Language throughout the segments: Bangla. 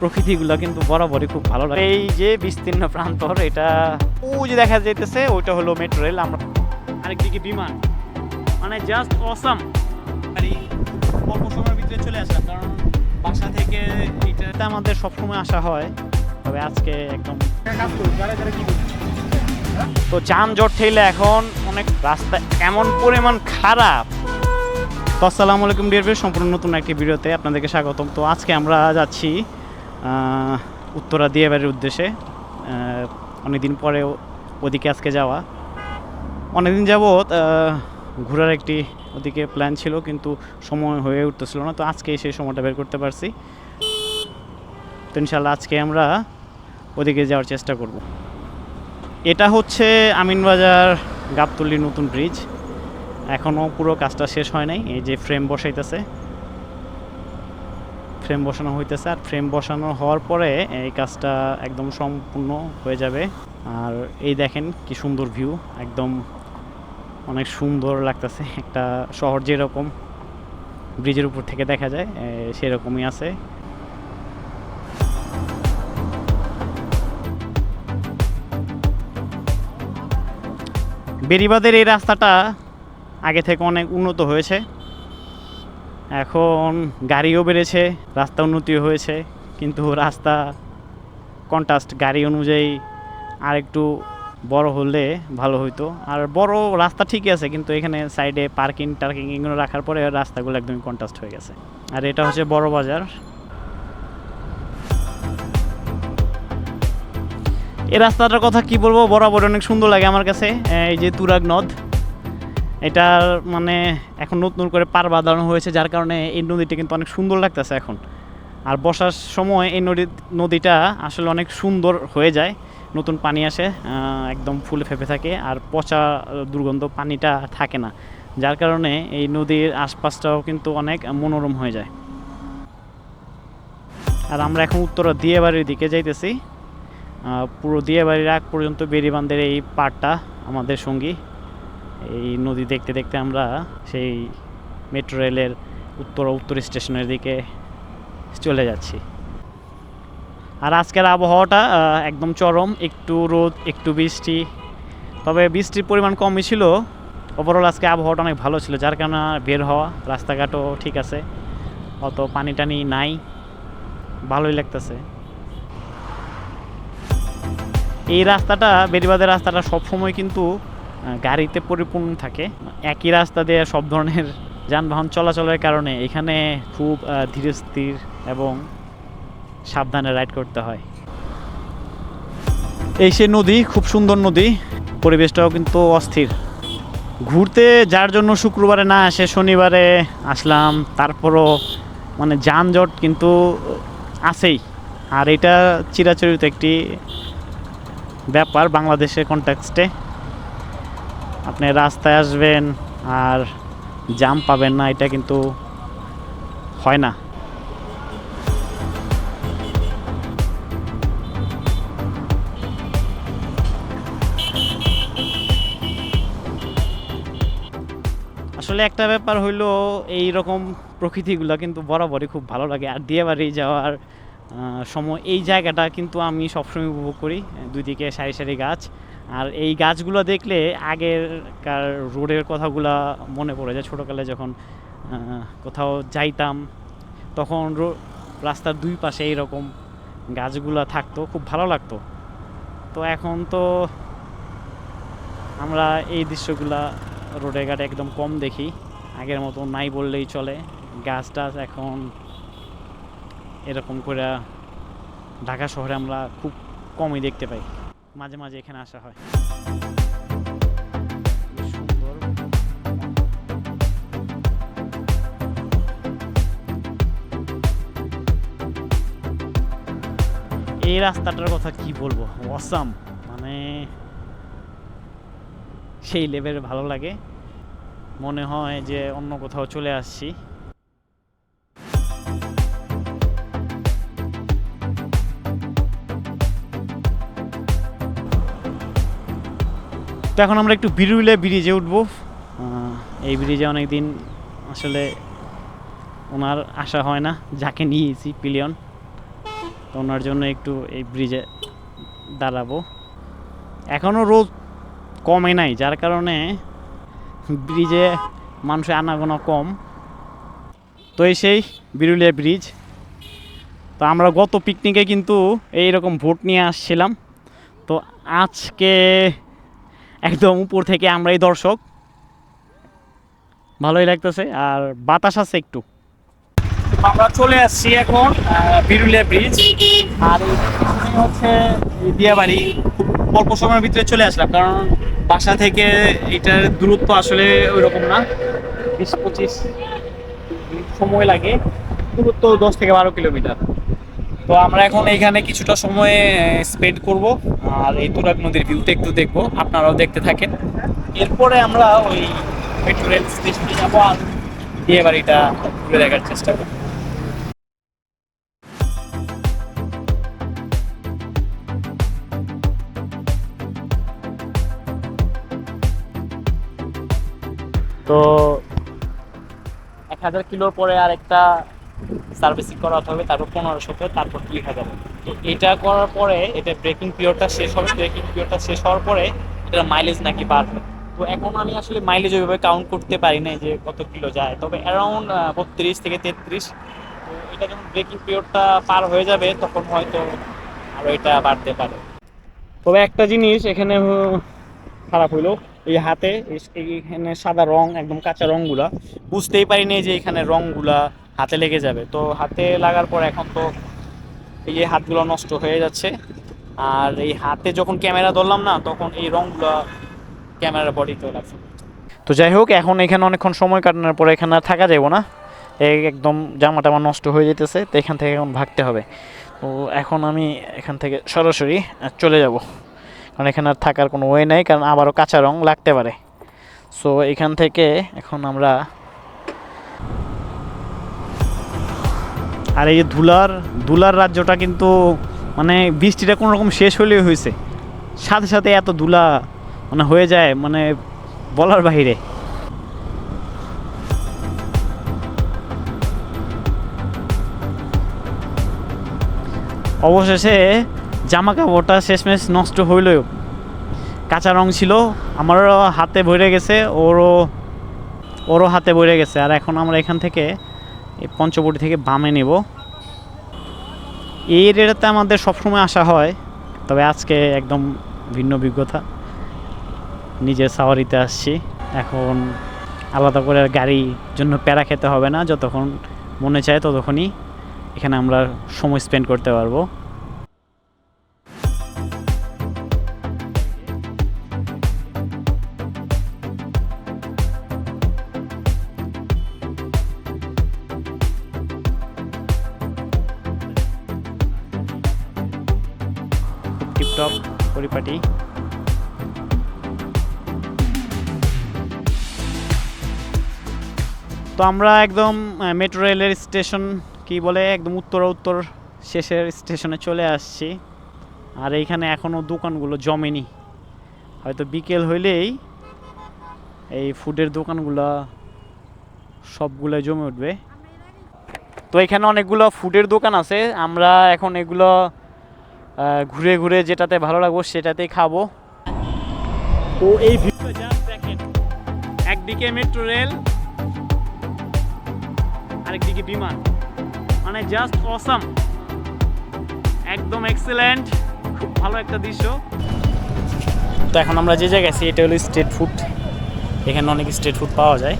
প্রকৃতিগুলো কিন্তু বরাবরই খুব ভালো লাগে। এই যে বিস্তীর্ণ প্রান্তর এটা ওই যে দেখা যাইতেছে ওইটা হলো মেট্রো রেল। আমরা আরেকদিকে বিমান? মানে জাস্ট অসাম আর এই অল্প সময়ের ভিতরে চলে আসলাম কারণ বাসা থেকে এটা আমাদের সবসময় আসা হয়। তবে আজকে একদম তো যানজট ঠেলে এখন অনেক রাস্তা এমন পরিমাণ খারাপ। তো আসসালামু আলাইকুম ডিয়ার সম্পূর্ণ নতুন একটি ভিডিওতে আপনাদেরকে স্বাগতম। তো আজকে আমরা যাচ্ছি উত্তরা দিয়াবাড়ির উদ্দেশ্যে আহ, অনেকদিন পরে ওদিকে আজকে যাওয়া। অনেকদিন আহ, ঘোরার একটি ওদিকে প্ল্যান ছিল কিন্তু সময় হয়ে উঠতেছিল না তো আজকে সেই সময়টা বের করতে পারছি। তো ইনশাল্লাহ আজকে আমরা ওদিকে যাওয়ার চেষ্টা করব। এটা হচ্ছে আমিনবাজার গাবতলি নতুন ব্রিজ এখনও পুরো কাজটা শেষ হয় নাই এই যে ফ্রেম বসাইতেছে। ফ্রেম বসানো হইতেছে, আর ফ্রেম বসানো হওয়ার পরে এই কাজটা একদম সম্পূর্ণ হয়ে যাবে। আর এই দেখেন কি সুন্দর ভিউ একদম অনেক সুন্দর লাগতেছে। একটা শহর যেরকম, ব্রিজের উপর থেকে দেখা যায় সেরকমই আছে। বেরিবাদের এই রাস্তাটা আগে থেকে অনেক উন্নত হয়েছে। এখন গাড়িও বেড়েছে, রাস্তা উন্নতি হয়েছে, কিন্তু রাস্তা কন্ট্রাস্ট গাড়ি অনুযায়ী আর একটু বড় হলে ভালো হইতো। আর বড় রাস্তা ঠিকই আছে, কিন্তু এখানে সাইডে পার্কিং টার্কিং এগুলো রাখার পরে রাস্তাগুলো একদমই কন্ট্রাস্ট হয়ে গেছে। আর এটা হচ্ছে বড় বাজার। এই রাস্তাটার কথা কি বলব? বরাবর অনেক সুন্দর লাগে আমার কাছে, এই যে তুরাগ নদ। এটার মানে এখন নতুন করে পার বাঁধানো হয়েছে, যার কারণে এই নদীটা কিন্তু অনেক সুন্দর লাগতেছে এখন। আর বসার সময় এই নদী, নদীটা আসলে অনেক সুন্দর হয়ে যায়, নতুন পানি আসে একদম ফুলে ফেপে থাকে, আর পচা দুর্গন্ধ পানিটা থাকে না, যার কারণে এই নদীর আশপাশটাও কিন্তু অনেক মনোরম হয়ে যায়। আর আমরা এখন উত্তরা দিয়েবাড়ির দিকে যাইতেছি পুরো দিয়েবাড়ির আগ পর্যন্ত বেরিবান্ধের এই পাড়টা আমাদের সঙ্গী এই নদী দেখতে দেখতে আমরা সেই মেট্রো রেলের উত্তর উত্তর স্টেশনের দিকে চলে যাচ্ছি। আর আজকের আবহাওয়াটা একদম চরম, একটু রোদ, একটু বৃষ্টি। তবে বৃষ্টির পরিমাণ কমই ছিল। ওভারঅল আজকে আবহাওয়াটা অনেক ভালো ছিল, যার কারণে বের হওয়া, রাস্তাঘাটও ঠিক আছে। অত পানি টানি নাই, ভালোই লাগতেছে। এই রাস্তাটা বেরিবাদের রাস্তাটা সবসময় কিন্তু গাড়িতে পরিপূর্ণ থাকে। একই রাস্তা দিয়ে সব ধরনের যানবাহন চলাচলের কারণে এখানে খুব আহ, ধীরে স্থির এবং সাবধানে রাইড করতে হয়। এই সে নদী খুব সুন্দর নদী। পরিবেশটাও কিন্তু অস্থির। ঘুরতে যার জন্য শুক্রবারে না আসে শনিবারে আসলাম। তারপরও মানে যানজট কিন্তু আছেই। আর এটা চিরাচরিত একটি ব্যাপার বাংলাদেশের কনটেক্সটে আপনি রাস্তায় আসবেন আর জাম পাবেন না, এটা কিন্তু হয় না। আসলে একটা ব্যাপার হইল এই রকম প্রকৃতিগুলো কিন্তু বরাবরই খুব ভালো লাগে। আর দিয়ে বাড়ি যাওয়ার সময়, এই জায়গাটা কিন্তু আমি সবসময় উপভোগ করি। দুই দিকে সারি সারি গাছ। আর এই গাছগুলো দেখলে আগেরকার রোডের কথাগুলা মনে পড়ে যায়। ছোটোকালে যখন কোথাও যাইতাম, তখন রাস্তার দুই পাশে এইরকম গাছগুলা থাকতো, খুব ভালো লাগতো। তো এখন তো আমরা এই দৃশ্যগুলা রোডে ঘাটে একদম কম দেখি। আগের মতো নাই বললেই চলে। গাছ টাছ এখন এরকম করে ঢাকা শহরে আমরা খুব কমই দেখতে পাই। মাঝে মাঝে এখানে আসা হয়। এই রাস্তাটার কথা কি বলব? অসাম। মানে সেই লেভেল ভালো লাগে। মনে হয় যে অন্য কোথাও চলে আসছি। তো এখন আমরা একটু বিরুলে ব্রিজে উঠবো। এই ব্রিজে অনেকদিন আসলে ওনার আশা হয় না, যাকে নিয়েছি, পিলিয়ন। তো ওনার জন্য একটু এই ব্রিজে দাঁড়াবো। এখনও রোদ কমে নাই, যার কারণে ব্রিজে মানুষের আনাগোনা কম। তো এই সেই বিরুলিয়া ব্রিজ। তো আমরা গত পিকনিকে কিন্তু এইরকম ভোট নিয়ে আসছিলাম। তো আজকে একদম উপর থেকে আমরাই দর্শক। ভালোই লাগতেছে, আর বাতাস আছে একটু। আমরা চলে আসছি এখন বিরুলিয়া ব্রিজ আর এই হচ্ছে দিয়াবাড়ি খুব অল্প সময়ের ভিতরে চলে আসলাম, কারণ বাসা থেকে এটার দূরত্ব আসলে ওই রকম না। বিশ পঁচিশ সময় লাগে। দূরত্ব দশ থেকে বারো কিলোমিটার। তো আমরা এখন এইখানে কিছুটা সময় স্পেন্ড করব। আর এই তুরাগ নদীর ভিউটা একটু দেখব, আপনারাও দেখতে থাকেন। এরপরে আমরা ওই মেট্রো রেল স্টেশনে যাব আর বিয়ে বাড়িটা ঘুরে দেখার চেষ্টা করব। তো এক হাজার কিলোর পরে আর একটা সার্ভিসিং করাতে হবে তারপর পনেরোশোতে তারপর দুই হাজার তো এটা করার পরে এটা ব্রেকিং পিরিয়ডটা শেষ হবে ব্রেকিং পিরিয়ডটা শেষ হওয়ার পরে এটার মাইলেজ নাকি বাড়বে। তো এখন আমি আসলে মাইলেজ ওইভাবে কাউন্ট করতে পারি না যে কত কিলো যায়, তবে অ্যারাউন্ড বত্রিশ থেকে তেত্রিশ। তো এটা যখন ব্রেকিং পিরিয়ডটা পার হয়ে যাবে, তখন হয়তো আরও এটা বাড়তে পারে। তবে একটা জিনিস এখানে খারাপ হইল, এই হাতে এইখানে সাদা রং, একদম কাঁচা রংগুলা, বুঝতেই পারিনি যে এখানে রংগুলা হাতে লেগে যাবে। তো হাতে লাগার পর এখন তো এই যে হাতগুলো নষ্ট হয়ে যাচ্ছে। আর এই হাতে যখন ক্যামেরা ধরলাম না, তখন এই রংগুলো ক্যামেরার বডিতে লাগছে। তো যাই হোক, এখন এখানে অনেকক্ষণ সময় কাটানোর পরে এখানে আর থাকা যাব না। এই একদম জামা টামা নষ্ট হয়ে যেতেছে তো এখান থেকে এখন ভাগতে হবে। তো এখন আমি এখান থেকে সরাসরি চলে যাব। কারণ এখানে আর থাকার কোনো ওয়ে নাই, কারণ আবারও কাঁচা রং লাগতে পারে। সো এখান থেকে এখন আমরা আর এই যে ধুলার ধুলার রাজ্যটা কিন্তু মানে বৃষ্টিটা কোনো রকম শেষ হলেই হয়েছে। সাথে সাথে এত ধুলা মানে হয়ে যায় মানে বলার বাহিরে। অবশেষে জামা কাপড়টা শেষমেশ নষ্ট হইলেও কাঁচা রং ছিল, আমারও হাতে ভরে গেছে, ওরও ওরও হাতে ভরে গেছে। আর এখন আমরা এখান থেকে এই পঞ্চবটি থেকে বামে নেব। এই রেটাতে আমাদের সবসময় আসা হয়, তবে আজকে একদম ভিন্ন অভিজ্ঞতা। নিজের সাওয়ারিতে আসছি। এখন আলাদা করে গাড়ির জন্য প্যারা খেতে হবে না, যতক্ষণ মনে চায় ততক্ষণই এখানে আমরা সময় স্পেন্ড করতে পারব। টিপটপ পরিপাটি। তো আমরা একদম মেট্রো রেলের স্টেশন, কি বলে, একদম উত্তর উত্তর শেষের স্টেশনে চলে আসছি। আর এইখানে এখনও দোকানগুলো জমেনি। হয়তো বিকেল হইলেই এই ফুডের দোকানগুলো সবগুলো জমে উঠবে। তো এখানে অনেকগুলো ফুডের দোকান আছে। আমরা এখন এগুলো ঘুরে ঘুরে যেটাতে ভালো লাগবো সেটাতেই খাব। তো এই একদিকে মেট্রো রেল আরেকদিকে বিমান। মানে জাস্ট অসাম একদম এক্সেলেন্ট খুব ভালো একটা দৃশ্য। তো এখন আমরা যে জায়গায় আছি এটা হলো স্ট্রিট ফুড এখানে অনেক স্ট্রিট ফুড পাওয়া যায়।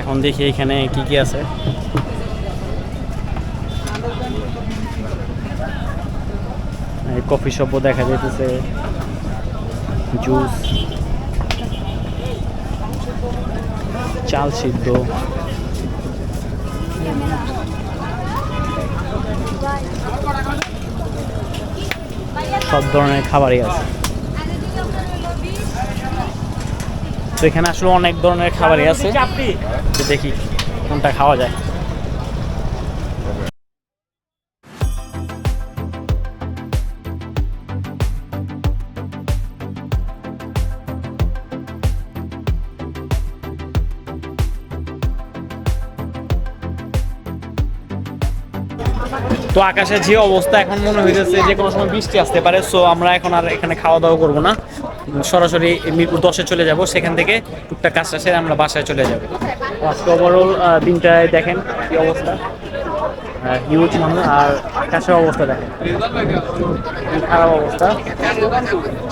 এখন দেখি এখানে কি কি আছে। কফি শপও দেখা যাইতেছে। জুস চাল সিদ্ধ। সব ধরনের খাবারই আছে। তো এখানে আসলে অনেক ধরনের খাবারই আছে। দেখি কোনটা খাওয়া যায়। তো আকাশের যে অবস্থা এখন মনে হইতেছে যে কোনো সময় বৃষ্টি আসতে পারে সো আমরা এখন আর এখানে খাওয়া দাওয়া করব না। সরাসরি মিরপুর দশে চলে যাব, সেখান থেকে টুকটাক কাজটা সেরে আমরা বাসায় চলে যাব। আজকে ওভারঅল দিনটায় দেখেন কি অবস্থা। হিউজ মানুষ, আর আকাশের অবস্থা দেখেন। খারাপ অবস্থা।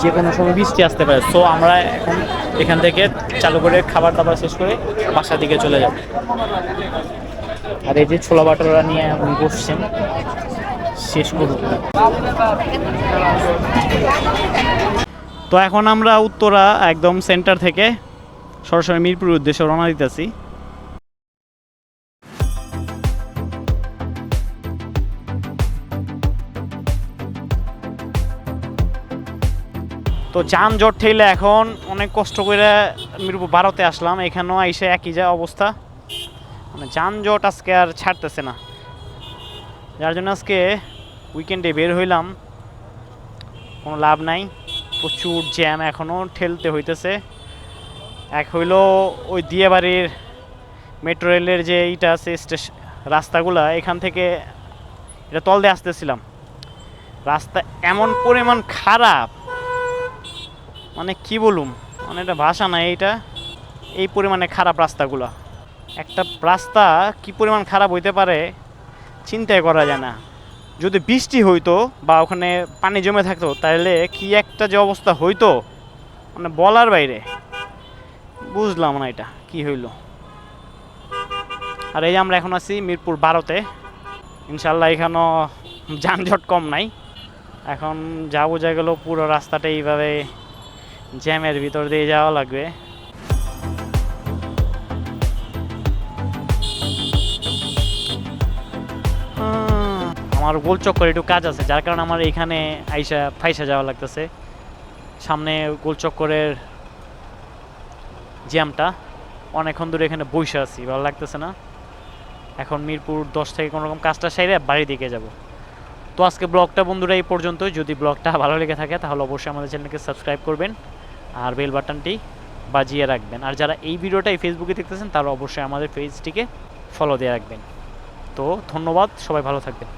যে কোনো সময় বৃষ্টি আসতে পারে সো আমরা এখন এখান থেকে চালু করে খাবার দাবার শেষ করে বাসার দিকে চলে যাব। আর এই যে ছোলা বাটোরা নিয়ে উনি বসছেন, শেষ করুক তো এখন আমরা উত্তরা একদম সেন্টার থেকে সরাসরি মিরপুর উদ্দেশ্যে রওনা দিতেছি। তো যানজট ঠেলে এখন অনেক কষ্ট করে মিরপুর বারোতে আসলাম, এখানেও আইসে একই যা অবস্থা। মানে যানজট আজকে আর ছাড়তেছে না। যার জন্য আজকে উইকেন্ডে বের হইলাম, কোনো লাভ নাই, প্রচুর জ্যাম এখনও ঠেলতে হইতেছে। এক হইল ওই দিয়াবাড়ির মেট্রো রেলের যে এইটা আছে স্টেশন রাস্তাগুলা, এখান থেকে এটা তল দিয়ে আসতেছিলাম। রাস্তা এমন পরিমাণ খারাপ মানে কি বলুম মানে এটা ভাষা নাই এইটা এই পরিমাণে খারাপ রাস্তাগুলো। একটা রাস্তা কি পরিমাণ খারাপ হইতে পারে, চিন্তাই করা যায় না। যদি বৃষ্টি হইতো বা ওখানে পানি জমে থাকতো, তাহলে কি একটা যে অবস্থা হইতো? মানে বলার বাইরে। বুঝলাম না এটা, কি হইল? আর এই আমরা এখন আছি মিরপুর বারোতে ইনশাল্লাহ এখানেও যানজট কম নাই। এখন যা বোঝা গেল পুরো রাস্তাটা এইভাবে জ্যামের ভিতর দিয়ে যাওয়া লাগবে। আমার গোল চক্করে একটু কাজ আছে, যার কারণে আমার এখানে আইসা ফাইসা যাওয়া লাগতেছে। সামনে গোল চক্করের জ্যামটা, অনেকক্ষণ ধরে এখানে বসে আছি, ভালো লাগতেছে না। এখন মিরপুর দশ থেকে কোনো রকম কাজটা সাইরে বাড়ির দিকে যাব। তো আজকে ব্লগটা বন্ধুরা এই পর্যন্ত যদি ব্লগটা ভালো লেগে থাকে তাহলে অবশ্যই আমাদের চ্যানেলকে সাবস্ক্রাইব করবেন আর বেল বাটনটি বাজিয়ে রাখবেন। আর যারা এই ভিডিওটা এই ফেসবুকে দেখতেছেন তারা অবশ্যই আমাদের পেজটিকে ফলো দিয়ে রাখবেন। তো ধন্যবাদ, সবাই ভালো থাকবেন।